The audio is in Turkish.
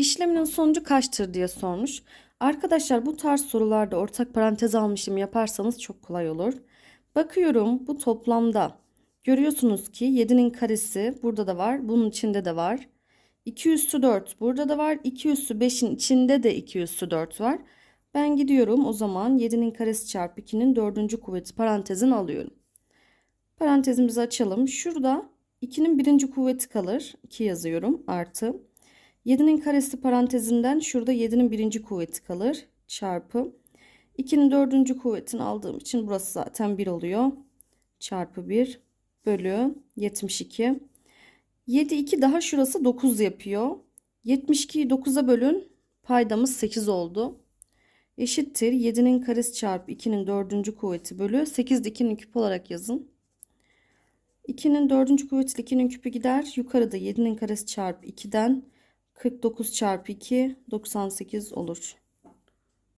İşleminin sonucu kaçtır diye sormuş. Arkadaşlar bu tarz sorularda ortak parantez almışım yaparsanız çok kolay olur. Bakıyorum bu toplamda görüyorsunuz ki 7'nin karesi burada da var. Bunun içinde de var. 2 üssü 4 burada da var. 2 üssü 5'in içinde de 2 üssü 4 var. Ben gidiyorum o zaman 7'nin karesi çarpı 2'nin dördüncü kuvveti parantezini alıyorum. Parantezimizi açalım. Şurada 2'nin birinci kuvveti kalır. 2 yazıyorum artı. 7'nin karesi parantezinden şurada 7'nin birinci kuvveti kalır. Çarpı. 2'nin dördüncü kuvvetini aldığım için burası zaten 1 oluyor. Çarpı 1 bölü 72. 7 2 daha şurası 9 yapıyor. 72'yi 9'a bölün. Paydamız 8 oldu. Eşittir 7'nin karesi çarpı 2'nin dördüncü kuvveti bölü 8 de 2'nin küpü olarak yazın. 2'nin dördüncü kuvvetiyle 2'nin küpü gider. Yukarıda 7'nin karesi çarpı 2'den 49 çarpı 2 98 olur.